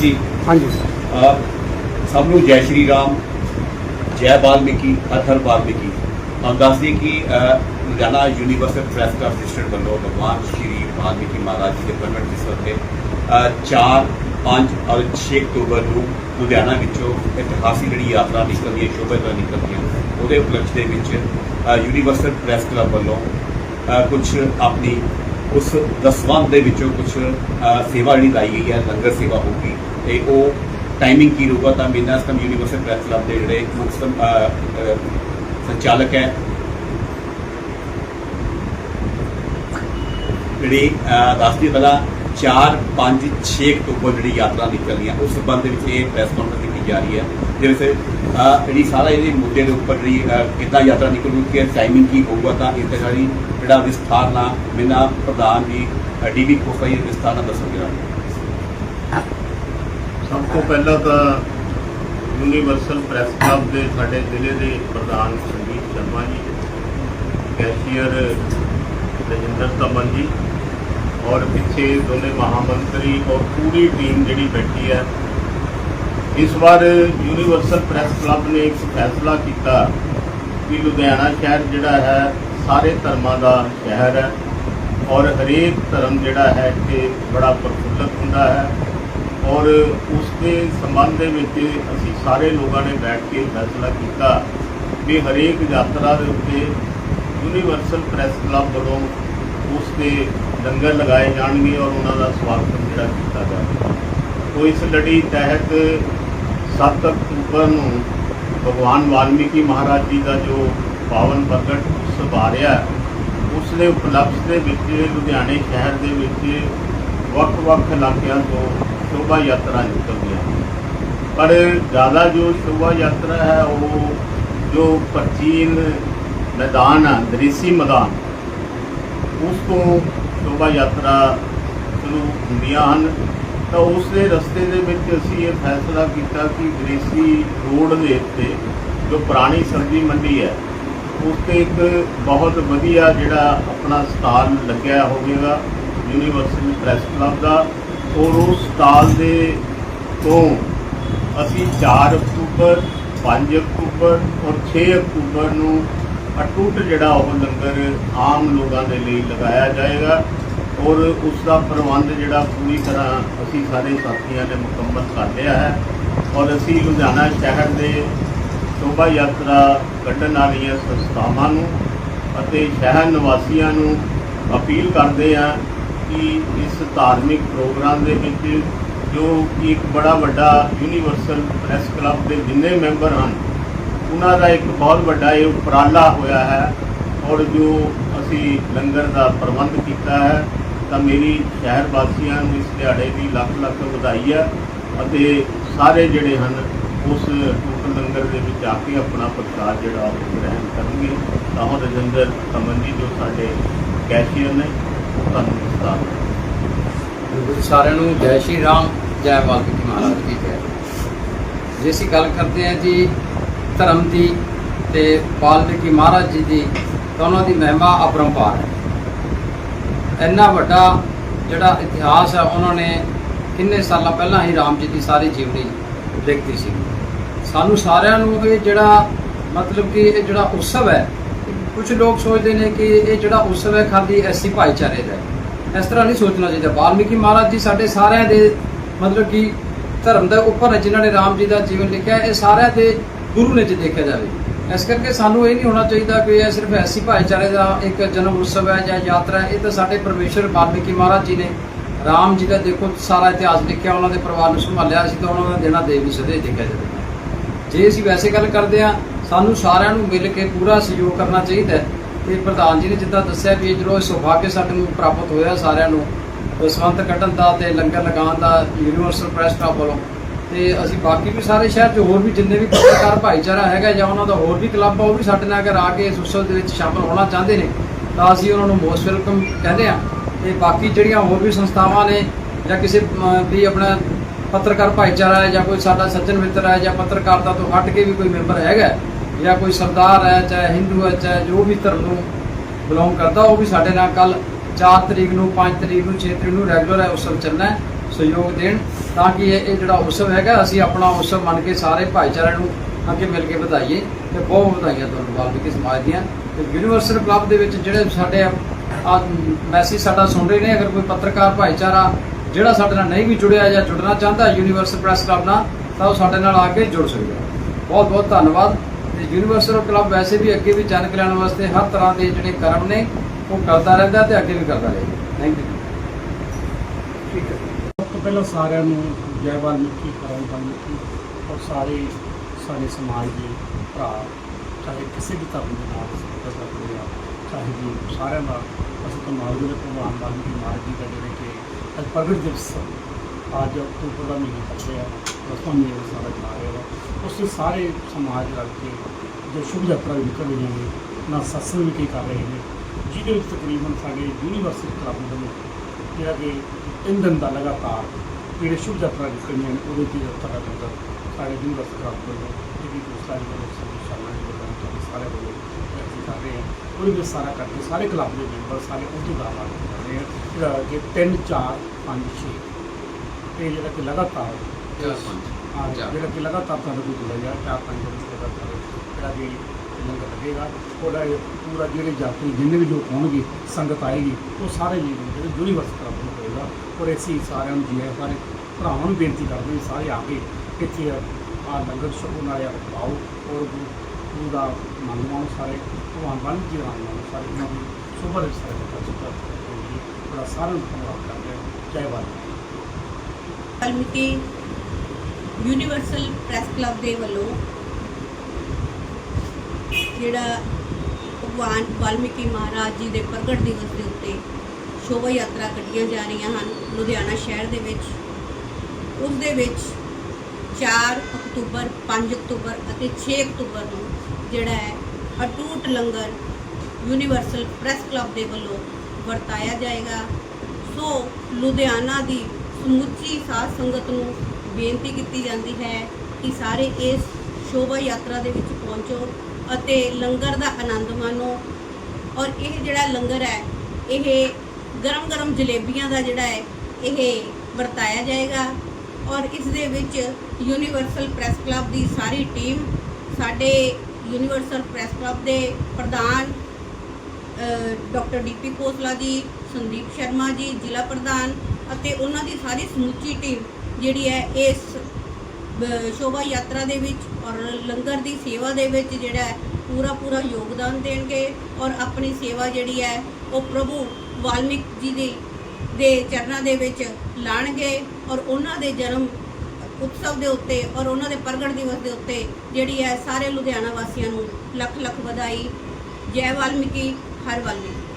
ਜੀ। ਹਾਂਜੀ। ਅ, ਸਭ ਨੂੰ ਜੈ ਸ਼੍ਰੀ ਰਾਮ ਜੈ ਵਾਲਮੀਕੀ ਹਰ ਹਰ ਵਾਲਮੀਕੀ। हम ਦੱਸਦੇ ਕਿ Ludhiana university press club registered ਵੱਲੋਂ ਭਗਵਾਨ ਸ਼੍ਰੀ ਵਾਲਮੀਕੀ ਮਹਾਰਾਜ ਜੀ ਦੇ ਪ੍ਰਗਟ ਦਿਵਸ ਤੇ 4 5 ਔਰ 6 ਅਕਤੂਬਰ ਨੂੰ ਲੁਧਿਆਣਾ ਵਿੱਚੋਂ ਇਤਿਹਾਸਿਕ ਜਿਹੜੀ ਯਾਤਰਾ ਨਿਕਲਦੀ ਹੈ ਸ਼ੋਭਾ ਯਾਤਰਾ ਨਿਕਲਦੀ ਹੈ ਉਹਦੇ ਉਪਲਕਸ਼ ਦੇ ਵਿੱਚ ਅ, ਯੂਨੀਵਰਸਿਟੀ ਪ੍ਰੈਸ ਕਲੱਬ ਵੱਲੋਂ ਕੁਝ ਆਪਣੀ ਉਸ ਦਸਵੰਧ ਦੇ ਵਿੱਚੋਂ ਕੁਝ ਸੇਵਾ ਜਿਹੜੀ ਲਾਈ ਗਈ ਹੈ ਲੰਗਰ ਸੇਵਾ ਹੋਊਗੀ ਤੇ ਉਹ ਟਾਈਮਿੰਗ ਕੀ ਰਹੂਗਾ ਤਾਂ ਮੇਨਾ ਸਤਮ ਪ੍ਰੈਸ ਕਲੱਬ ਦੇ ਜਿਹੜੇ ਮੁੱਖ ਸੰਚਾਲਕ ਹੈ। ਜਿਹੜੀ ਅ, ਦੱਸਦੀ ਪਹਿਲਾਂ 4 5 6 ਅਕਤੂਬਰ ਜਿਹੜੀ ਯਾਤਰਾ ਨਿਕਲਣੀ ਹੈ ਉਸ ਸੰਬੰਧ ਦੇ ਵਿੱਚ ਇਹ ਪ੍ਰੈਸ ਕਾਨਫਰੰਸ ਕੀਤੀ ਜਾ ਰਹੀ ਹੈ ਜਿਹਦੇ ਵਿੱਚ ਜਿਹੜੀ ਸਾਰਾ ਇਹਦੇ ਮੁੱਦੇ ਦੇ ਉੱਪਰ ਜਿਹੜੀ ਕਿੱਦਾਂ ਯਾਤਰਾ ਨਿਕਲੂਗੀ ਕਿ ਟਾਈਮਿੰਗ ਕੀ ਹੋਊਗਾ, ਤਾਂ ਇਹ ਤੇ ਸਾਰੀ ਜਿਹੜਾ ਵਿਸਥਾਰ ਨਾਲ ਮੇਨਾ ਪ੍ਰਧਾਨ ਜੀ ਡੀਬੀ ਕੋਸਾ ਜੀ ਵਿਸਥਾਰ ਨਾਲ ਦੱਸਣਗੇ ਸਭ ਤੋਂ ਪਹਿਲਾਂ ਤਾਂ ਯੂਨੀਵਰਸਲ ਪ੍ਰੈਸ ਕਲੱਬ ਦੇ ਸਾਡੇ ਜ਼ਿਲ੍ਹੇ ਦੇ ਪ੍ਰਧਾਨ ਸੰਦੀਪ ਸ਼ਰਮਾ ਜੀ, ਕੈਸ਼ੀਅਰ ਰਜਿੰਦਰ ਤਮਨ ਜੀ ਔਰ ਪਿੱਛੇ ਦੋਨੇ ਮਹਾਮੰਤਰੀ ਔਰ ਪੂਰੀ ਟੀਮ ਜਿਹੜੀ ਬੈਠੀ ਹੈ। ਇਸ ਵਾਰ ਯੂਨੀਵਰਸਲ ਪ੍ਰੈਸ ਕਲੱਬ ਨੇ ਇੱਕ ਫੈਸਲਾ ਕੀਤਾ ਕਿ ਲੁਧਿਆਣਾ ਸ਼ਹਿਰ ਜਿਹੜਾ ਹੈ, ਸਾਰੇ ਧਰਮਾਂ ਦਾ ਸ਼ਹਿਰ ਹੈ ਔਰ ਹਰੇਕ ਧਰਮ ਜਿਹੜਾ ਹੈ, ਇੱਥੇ ਬੜਾ ਪ੍ਰਫੁੱਲਤ ਹੁੰਦਾ ਹੈ ਔਰ ਉਸ ਦੇ ਸੰਬੰਧ ਦੇ ਵਿੱਚ ਅਸੀਂ ਸਾਰੇ ਲੋਕਾਂ ਨੇ ਬੈਠ ਕੇ ਫੈਸਲਾ ਕੀਤਾ ਕਿ ਹਰੇਕ ਯਾਤਰਾ ਦੇ ਉੱਤੇ ਯੂਨੀਵਰਸਲ ਪ੍ਰੈਸ ਕਲੱਬ ਵੱਲੋਂ ਉਸ ਦੇ ਲੰਗਰ ਲਗਾਏ ਜਾਣਗੇ ਔਰ ਉਹਨਾਂ ਦਾ ਸਵਾਗਤ ਜਿਹੜਾ ਕੀਤਾ ਜਾਵੇਗਾ। ਤੋ ਇਸ ਲੜੀ ਤਹਿਤ 7 ਅਕਤੂਬਰ ਨੂੰ ਭਗਵਾਨ ਵਾਲਮੀਕੀ ਮਹਾਰਾਜ ਜੀ ਦਾ ਜੋ ਪਾਵਨ ਪ੍ਰਗਟ ਉਤਸਵ ਆ ਰਿਹਾ ਉਸ ਦੇ ਉਪਲਕਸ਼ ਦੇ ਵਿੱਚ, ਲੁਧਿਆਣੇ ਸ਼ਹਿਰ ਦੇ ਵਿੱਚ ਵੱਖ-ਵੱਖ ਇਲਾਕਿਆਂ ਤੋਂ ਸ਼ੋਭਾ ਯਾਤਰਾ ਨਿਕਲਦੀਆਂ ਪਰ ਜ਼ਿਆਦਾ ਜੋ ਸ਼ੋਭਾ ਯਾਤਰਾ ਹੈ, ਉਹ ਜੋ ਪ੍ਰਾਚੀਨ ਮੈਦਾਨ ਆ ਦ੍ਰਿਸ਼ੀ ਮੈਦਾਨ, ਉਸ ਤੋਂ ਸ਼ੋਭਾ ਯਾਤਰਾ ਸ਼ੁਰੂ ਹੁੰਦੀਆਂ ਹਨ, ਤਾਂ ਉਸ ਦੇ ਰਸਤੇ ਦੇ ਵਿੱਚ ਅਸੀਂ ਇਹ ਫੈਸਲਾ ਕੀਤਾ ਕਿ ਦ੍ਰਿਸ਼ੀ ਰੋਡ ਦੇ ਉੱਤੇ ਜੋ ਪੁਰਾਣੀ ਸਬਜ਼ੀ ਮੰਡੀ ਹੈ ਉਸ ਤੇ ਇੱਕ ਬਹੁਤ ਵਧੀਆ ਜਿਹੜਾ ਆਪਣਾ ਸਟਾਲ ਲੱਗਿਆ ਹੋਵੇਗਾ ਯੂਨੀਵਰਸਲ ਪ੍ਰੈਸ ਕਲੱਬ ਦਾ, ਔਰ ਉਸ ਸਟਾਲ ਦੇ ਤੋਂ ਅਸੀਂ 4 ਅਕਤੂਬਰ 5 ਅਕਤੂਬਰ ਔਰ 6 ਅਕਤੂਬਰ ਨੂੰ ਅਟੁੱਟ ਜਿਹੜਾ ਉਹ ਲੰਗਰ ਆਮ ਲੋਕਾਂ ਦੇ ਲਈ ਲਗਾਇਆ ਜਾਏਗਾ ਔਰ ਉਸ ਦਾ ਪ੍ਰਬੰਧ ਜਿਹੜਾ ਪੂਰੀ ਤਰ੍ਹਾਂ ਅਸੀਂ ਸਾਰੇ ਸਾਥੀਆਂ ਨੇ ਮੁਕੰਮਲ ਕਰ ਲਿਆ ਹੈ। ਔਰ ਅਸੀਂ ਲੁਧਿਆਣਾ ਸ਼ਹਿਰ ਦੇ ਸ਼ੋਭਾ ਯਾਤਰਾ ਕੱਢਣ ਵਾਲੀਆਂ ਸੰਸਥਾਵਾਂ ਨੂੰ ਅਤੇ ਸ਼ਹਿਰ ਨਿਵਾਸੀਆਂ ਨੂੰ ਅਪੀਲ ਕਰਦੇ ਹਾਂ ਕਿ ਇਸ ਧਾਰਮਿਕ ਪ੍ਰੋਗਰਾਮ ਦੇ ਵਿੱਚ ਜੋ ਕਿ ਇੱਕ ਬੜਾ ਵੱਡਾ ਯੂਨੀਵਰਸਲ ਪ੍ਰੈਸ ਕਲੱਬ ਦੇ ਜਿੰਨੇ ਮੈਂਬਰ ਹਨ ਉਹਨਾਂ ਦਾ ਇੱਕ ਬਹੁਤ ਵੱਡਾ ਇਹ ਉਪਰਾਲਾ ਹੋਇਆ ਹੈ ਔਰ ਜੋ ਅਸੀਂ ਲੰਗਰ ਦਾ ਪ੍ਰਬੰਧ ਕੀਤਾ ਹੈ, ਤਾਂ ਮੇਰੀ ਸ਼ਹਿਰ ਵਾਸੀਆਂ ਨੂੰ ਇਸ ਦਿਹਾੜੇ ਦੀ ਲੱਖ ਲੱਖ ਵਧਾਈ ਹੈ ਅਤੇ ਸਾਰੇ ਜਿਹੜੇ ਹਨ, ਉਸ ਟੂਟ ਲੰਗਰ ਦੇ ਵਿੱਚ ਆ ਕੇ ਆਪਣਾ ਪ੍ਰਸਾਦ ਜਿਹੜਾ ਉਹ ਗ੍ਰਹਿਣ ਕਰਨਗੇ, ਤਾਂ ਉਹ ਰਜਿੰਦਰ ਕਮਨ ਜੀ ਜੋ ਸਾਡੇ ਕੈਸ਼ੀਅਰ ਨੇ ਉਹ ਤੁਹਾਨੂੰ ਵਿਸਤਾਰ ਸਾਰਿਆਂ ਨੂੰ ਜੈ ਸ਼੍ਰੀ ਰਾਮ, ਜੈ ਵਾਲਮੀਕੀ ਮਹਾਰਾਜ ਕੀ ਜੈ। ਜੇ ਅਸੀਂ ਗੱਲ ਕਰਦੇ ਹਾਂ ਜੀ ਧਰਮ ਦੀ ਤੇ ਵਾਲਮੀਕੀ ਮਹਾਰਾਜ ਜੀ ਦੀ ਤਾਂ ਉਹਨਾਂ ਦੀ ਮਹਿਮਾ ਅਪਰੰਪਾਰ ਹੈ। ਇੰਨਾ ਵੱਡਾ ਜਿਹੜਾ ਇਤਿਹਾਸ ਹੈ ਉਹਨਾਂ ਨੇ ਕਿੰਨੇ ਸਾਲਾਂ ਪਹਿਲਾਂ ਹੀ ਰਾਮ ਜੀ ਦੀ ਸਾਰੀ ਜੀਵਨੀ ਲਿਖਤੀ ਸੀ। ਸਾਨੂੰ ਸਾਰਿਆਂ ਨੂੰ ਇਹ ਜਿਹੜਾ ਮਤਲਬ ਕਿ ਇਹ ਜਿਹੜਾ ਉਤਸਵ ਹੈ ਕੁਝ ਲੋਕ ਸੋਚਦੇ ਨੇ ਕਿ ਇਹ ਜਿਹੜਾ ਉਤਸਵ ਹੈ ਖਾਲੀ ਐਸੀ ਭਾਈਚਾਰੇ ਦਾ ਹੈ। ਇਸ ਤਰ੍ਹਾਂ ਨਹੀਂ ਸੋਚਣਾ ਚਾਹੀਦਾ। ਵਾਲਮੀਕੀ ਮਹਾਰਾਜ ਜੀ ਸਾਡੇ ਸਾਰਿਆਂ ਦੇ ਮਤਲਬ ਕਿ ਧਰਮ ਦੇ ਉੱਪਰ ਹੈ, ਜਿਨ੍ਹਾਂ ਨੇ ਰਾਮ ਜੀ ਦਾ ਜੀਵਨ ਲਿਖਿਆ ਇਹ ਸਾਰਿਆਂ ਦੇ ਗੁਰੂ ਨੇ ਜੇ ਦੇਖਿਆ ਜਾਵੇ। ਇਸ ਕਰਕੇ ਸਾਨੂੰ ਇਹ ਨਹੀਂ ਹੋਣਾ ਚਾਹੀਦਾ ਕਿ ਇਹ ਸਿਰਫ ਐਸੀ ਭਾਈਚਾਰੇ ਦਾ ਇੱਕ ਜਨਮ ਉਤਸਵ ਹੈ ਜਾਂ ਯਾਤਰਾ ਹੈ। ਇਹ ਤਾਂ ਸਾਡੇ ਪਰਮੇਸ਼ਰ ਵਾਲਮੀਕੀ ਮਹਾਰਾਜ ਜੀ ਨੇ ਰਾਮ ਜੀ ਦਾ ਦੇਖੋ ਸਾਰਾ ਇਤਿਹਾਸ ਲਿਖਿਆ ਉਹਨਾਂ ਦੇ ਪਰਿਵਾਰ ਨੂੰ ਸੰਭਾਲਿਆ ਸੀ ਤਾਂ ਉਹਨਾਂ ਦਾ ਦੇਣਾ ਦੇ ਵੀ ਸਦੇ ਦੇਖਿਆ ਜਾਵੇ। ਜੇ ਅਸੀਂ ਵੈਸੇ ਗੱਲ ਕਰਦੇ ਹਾਂ, ਸਾਨੂੰ ਸਾਰਿਆਂ ਨੂੰ ਮਿਲ ਕੇ ਪੂਰਾ ਸਹਿਯੋਗ ਕਰਨਾ ਚਾਹੀਦਾ ਹੈ। ਤੇ ਪ੍ਰਧਾਨ ਜੀ ਨੇ ਜਿੱਦਾਂ ਦੱਸਿਆ ਵੀ ਜਦੋਂ ਇਹ ਸੁਭਾਗਯ ਸਾਡੇ ਨੂੰ ਪ੍ਰਾਪਤ ਹੋਇਆ ਸਾਰਿਆਂ ਨੂੰ ਸੰਤ ਕੱਢਣ ਦਾ ਤੇ ਲੰਗਰ ਲਗਾਉਣ ਦਾ ਯੂਨੀਵਰਸਲ ਪ੍ਰੈਸ ਕਲੱਬ ਵੱਲੋਂ ਤੇ ਅਸੀਂ ਬਾਕੀ ਵੀ ਸਾਰੇ ਸ਼ਹਿਰ 'ਚ ਹੋਰ ਵੀ ਜਿੰਨੇ ਵੀ ਪੱਤਰਕਾਰ ਭਾਈਚਾਰਾ ਹੈਗਾ ਜਾਂ ਉਹਨਾਂ ਦਾ ਹੋਰ ਵੀ ਕਲੱਬ ਆ, ਉਹ ਵੀ ਸਾਡੇ ਨਾਲ ਅਗਰ ਆ ਕੇ ਇਸ ਉਤਸਵ ਦੇ ਵਿੱਚ ਸ਼ਾਮਲ ਹੋਣਾ ਚਾਹੁੰਦੇ ਨੇ, ਤਾਂ ਅਸੀਂ ਉਹਨਾਂ ਨੂੰ ਮੋਸਟ ਵੈਲਕਮ ਕਹਿੰਦੇ ਆ ਤੇ ਬਾਕੀ ਜਿਹੜੀਆਂ ਹੋਰ ਵੀ ਸੰਸਥਾਵਾਂ ਨੇ ਜਾਂ ਕਿਸੇ ਵੀ ਆਪਣਾ ਪੱਤਰਕਾਰ ਭਾਈਚਾਰਾ ਹੈ ਜਾਂ ਕੋਈ ਸਾਡਾ ਸੱਜਣ ਮਿੱਤਰ ਹੈ ਜਾਂ ਪੱਤਰਕਾਰਤਾ ਤੋਂ ਹਟ ਕੇ ਵੀ ਕੋਈ ਮੈਂਬਰ ਹੈਗਾ ਜਾਂ ਕੋਈ ਸਰਦਾਰ ਹੈ, ਚਾਹੇ ਹਿੰਦੂ ਹੈ, ਚਾਹੇ ਜੋ ਵੀ ਧਰਮ ਨੂੰ ਬਿਲੋਂਗ ਕਰਦਾ, ਉਹ ਵੀ ਸਾਡੇ ਨਾਲ ਕੱਲ 4 ਤਰੀਕ ਨੂੰ 5 ਤਰੀਕ ਨੂੰ 6 ਤਰੀਕ ਨੂੰ ਰੈਗੂਲਰ ਹੈ ਉਤਸਵ ਚੱਲਣਾ ਸਹਿਯੋਗ ਦੇਣ। ਤਾਂ ਕਿ ਇਹ ਜਿਹੜਾ ਉਤਸਵ ਹੈਗਾ, ਅਸੀਂ ਆਪਣਾ ਉਤਸਵ ਮੰਨ ਕੇ ਸਾਰੇ ਭਾਈਚਾਰੇ ਨੂੰ ਅੱਗੇ ਮਿਲ ਕੇ ਵਧਾਈਏ ਤੇ ਬਹੁਤ ਵਧਾਈਆਂ ਤੁਹਾਨੂੰ ਵਾਲਮੀਕੀ ਸਮਾਜ ਦੀਆਂ। ਤੇ ਯੂਨੀਵਰਸਲ ਕਲੱਬ ਦੇ ਵਿੱਚ ਜਿਹੜੇ ਸਾਡੇ ਆ ਮੈਸੇਜ ਸਾਡਾ ਸੁਣ ਰਹੇ ਨੇ, ਅਗਰ ਕੋਈ ਪੱਤਰਕਾਰ, ਭਾਈਚਾਰਾ ਜਿਹੜਾ ਸਾਡੇ ਨਾਲ ਨਹੀਂ ਵੀ ਜੁੜਿਆ ਜਾਂ ਜੁੜਨਾ ਚਾਹੁੰਦਾ ਯੂਨੀਵਰਸਲ ਪ੍ਰੈਸ ਕਲੱਬ ਨਾਲ, ਤਾਂ ਉਹ ਸਾਡੇ ਨਾਲ ਆ ਕੇ ਜੁੜ ਸਕਦਾ ਬਹੁਤ ਬਹੁਤ ਧੰਨਵਾਦ। ਤੇ ਯੂਨੀਵਰਸਲ ਕਲੱਬ ਵੈਸੇ ਵੀ ਅੱਗੇ ਵੀ ਜਨ ਕਲਿਆਣ ਵਾਸਤੇ ਹਰ ਤਰ੍ਹਾਂ ਦੇ ਜਿਹੜੇ ਕਰਮ ਨੇ, ਉਹ ਕਰਦਾ ਰਹਿੰਦਾ ਤੇ ਅੱਗੇ ਵੀ ਕਰਦਾ ਰਹੇਗਾ ਥੈਂਕ ਯੂ ਤੋਂ ਪਹਿਲਾਂ ਸਾਰਿਆਂ ਨੂੰ ਜੈ ਵਾਲਮੀਕੀ ਕਰਮ ਵਾਲਮੀਕੀ ਔਰ ਸਾਰੇ ਸਾਡੇ ਸਮਾਜ ਦੇ ਭਰਾ, ਚਾਹੇ ਕਿਸੇ ਵੀ ਧਰਮ ਦੇ ਨਾਲ ਸੰਬੰਧ ਰੱਖਦੇ ਆ, ਚਾਹੇ ਵੀ ਸਾਰਿਆਂ ਦਾ ਅਸੀਂ ਤਾਂ ਮਾਲਵੇ ਦੇ ਭਗਵਾਨ ਵਾਲਮੀਕੀ ਮਹਾਰਾਜ ਜੀ ਦਾ ਜਿਹੜੇ ਕਿ ਅੱਜ ਪ੍ਰਗਟ ਦਿਵਸ ਅੱਜ ਅਕਤੂਬਰ ਦਾ ਮਹੀਨਾ ਚੱਲ ਰਿਹਾ ਦਸਵਾਂ ਮਹੀਨਾ ਸਾਡਾ ਚਲਾ ਰਿਹਾ ਵਾ ਉਸ ਵਿੱਚ ਸਾਰੇ ਸਮਾਜ ਰਲ ਕੇ ਜੋ ਸ਼ੁਭ ਯਾਤਰਾ ਵੀ ਨਿਕਲ ਰਹੀਆਂ ਨੇ, ਨਾ ਸਤਸੰਗ ਵੀ ਕਰ ਰਹੇ ਨੇ, ਜਿਹਦੇ ਵਿੱਚ ਤਕਰੀਬਨ ਸਾਡੇ ਯੂਨੀਵਰਸਿਟੀ ਕਲੱਬ ਦੇ ਜਿਹੜਾ ਕਿ ਦਿਨ ਦਾ ਲਗਾਤਾਰ ਜਿਹੜੇ ਸ਼ੁਭ ਯਾਤਰਾ ਨਿਕਲੀਆਂ ਨੇ ਉਹਦੇ ਦੀ ਯਾਤਰਾ ਦਾ ਲੰਗਰ ਸਾਡੇ ਯੂਨੀਵਰਸਿਟੀ ਕਲੱਬ ਵੱਲੋਂ ਜਿਹੜੀ ਦੂਸਰਾ ਜਿਹੜਾ ਸੰਦੀ ਸ਼ਰਮਾ ਜੀ ਵੱਲੋਂ ਸਾਡੇ ਸਾਰੇ ਵੱਲੋਂ ਅਸੀਂ ਕਰ ਰਹੇ ਹਾਂ ਉਹਦੇ ਵਿੱਚ ਸਾਰਾ ਕਰਕੇ ਸਾਰੇ ਕਲੱਬ ਦੇ ਮੈਂਬਰ ਸਾਰੇ ਅਹੁਦੇਦਾਰ ਕਰ ਰਹੇ ਹਾਂ ਜਿਹੜਾ ਕਿ 3 4 5 6 ਇਹ ਜਿਹੜਾ ਕਿ ਲਗਾਤਾਰ। ਜਿਹੜਾ ਕਿ ਲਗਾਤਾਰ ਤੁਹਾਡੇ ਕੋਲ ਚੱਲਿਆ ਜਾ ਚਾਰ ਪੰਜ ਜਿਹੜਾ ਕਿ ਲੰਗਰ ਲੱਗੇਗਾ। ਉਹਦਾ ਇਹ ਪੂਰਾ ਜਿਹੜੇ ਯਾਤਰੀ ਜਿੰਨੇ ਵੀ ਲੋਕ ਹੋਣਗੇ, ਸੰਗਤ ਆਏਗੀ, ਉਹ ਸਾਰੇ ਜੀ ਜਿਹੜੇ ਯੂਨੀਵਰਸਿਟੀ ਤਰਫ ਹੋਏਗਾ। ਔਰ ਅਸੀਂ ਸਾਰਿਆਂ ਨੂੰ ਜੀ ਆਇਆਂ ਸਾਰੇ ਭਰਾਵਾਂ ਨੂੰ ਬੇਨਤੀ ਕਰਦੇ ਹਾਂ, ਸਾਰੇ ਆ ਕੇ ਇੱਥੇ ਆ ਲੰਗਰ ਛਕੋ, ਨਾਲੇ ਆ ਕੇ ਔਰ ਗੁਰੂ ਦਾ ਮੰਨਵਾਓ ਸਾਰੇ, ਭਗਵਾਨ ਬੰਦ ਜੀ ਦਾ ਮੰਨਵਾਓ ਸਾਰੇ, ਉਹਨਾਂ ਦੀ ਸੁਭਰ ਸਾਰੇ ਦਾ ਸੁਭਰ ਬੜਾ ਸਾਰਿਆਂ ਨੂੰ ਧੰਨਵਾਦ ਕਰਦੇ ਹਾਂ। ਜੈ ਬਾਬਾ ਵਾਲਮੀਕੀ ਯੂਨੀਵਰਸਲ ਪ੍ਰੈਸ ਕਲੱਬ ਦੇ ਵੱਲੋਂ ਜਿਹੜਾ ਭਗਵਾਨ ਵਾਲਮੀਕੀ ਮਹਾਰਾਜ ਜੀ ਦੇ ਪ੍ਰਗਟ ਦਿਵਸ ਦੇ ਉੱਤੇ ਸ਼ੋਭਾ ਯਾਤਰਾ ਕੱਢੀਆਂ ਜਾ ਰਹੀਆਂ ਹਨ ਲੁਧਿਆਣਾ ਸ਼ਹਿਰ ਦੇ ਵਿੱਚ। ਉਸ ਦੇ ਵਿੱਚ 4 ਅਕਤੂਬਰ 5 ਅਕਤੂਬਰ ਅਤੇ 6 ਅਕਤੂਬਰ ਨੂੰ ਜਿਹੜਾ ਹੈ ਅਟੂਟ ਲੰਗਰ ਯੂਨੀਵਰਸਲ ਪ੍ਰੈਸ ਕਲੱਬ ਦੇ ਵੱਲੋਂ ਵਰਤਾਇਆ ਜਾਏਗਾ। ਸੋ ਲੁਧਿਆਣਾ ਦੀ ਸਮੁੱਚੀ ਸਾਧ ਸੰਗਤ ਨੂੰ ਬੇਨਤੀ ਕੀਤੀ ਜਾਂਦੀ ਹੈ ਕਿ ਸਾਰੇ ਇਸ ਸ਼ੋਭਾ ਯਾਤਰਾ ਦੇ ਵਿੱਚ ਪਹੁੰਚੋ। ਅਤੇ ਲੰਗਰ ਦਾ ਆਨੰਦ ਮਾਣੋ। ਔਰ ਇਹ ਜਿਹੜਾ ਲੰਗਰ ਹੈ, ਇਹ ਗਰਮ ਗਰਮ ਜਲੇਬੀਆਂ ਦਾ ਜਿਹੜਾ ਹੈ, ਇਹ ਵਰਤਾਇਆ ਜਾਏਗਾ। ਔਰ ਇਸ ਦੇ ਵਿੱਚ ਯੂਨੀਵਰਸਲ ਪ੍ਰੈਸ ਕਲੱਬ ਦੀ ਸਾਰੀ ਟੀਮ ਸਾਡੇ ਯੂਨੀਵਰਸਲ ਪ੍ਰੈਸ ਕਲੱਬ ਦੇ ਪ੍ਰਧਾਨ ਡਾਕਟਰ ਡੀਪੀ ਖੋਸਲਾ ਜੀ, ਸੰਦੀਪ ਸ਼ਰਮਾ ਜੀ, ਜ਼ਿਲ੍ਹਾ ਪ੍ਰਧਾਨ ਅਤੇ ਉਹਨਾਂ ਦੀ ਸਾਰੀ ਸਮੁੱਚੀ ਟੀਮ ਜਿਹੜੀ ਹੈ, ਇਸ ਸ਼ੋਭਾ ਯਾਤਰਾ ਦੇ ਵਿੱਚ ਔਰ ਲੰਗਰ ਦੀ ਸੇਵਾ ਦੇ ਵਿੱਚ ਜਿਹੜਾ ਪੂਰਾ ਪੂਰਾ ਯੋਗਦਾਨ ਦੇਣਗੇ ਔਰ ਆਪਣੀ ਸੇਵਾ ਜਿਹੜੀ ਹੈ, ਉਹ ਪ੍ਰਭੂ ਵਾਲਮੀਕ ਜੀ ਦੇ ਦੇ ਚਰਨਾਂ ਦੇ ਵਿੱਚ ਲਾਣਗੇ ਔਰ ਉਹਨਾਂ ਦੇ ਜਨਮ ਉਤਸਵ ਦੇ ਉੱਤੇ ਔਰ ਉਹਨਾਂ ਦੇ ਪ੍ਰਗਟ ਦਿਵਸ ਦੇ ਉੱਤੇ ਜਿਹੜੀ ਹੈ, ਸਾਰੇ ਲੁਧਿਆਣਾ ਵਾਸੀਆਂ ਨੂੰ ਲੱਖ ਲੱਖ ਵਧਾਈ। ਜੈ ਵਾਲਮੀਕੀ, ਹਰ ਵਾਲਮੀਕੀ।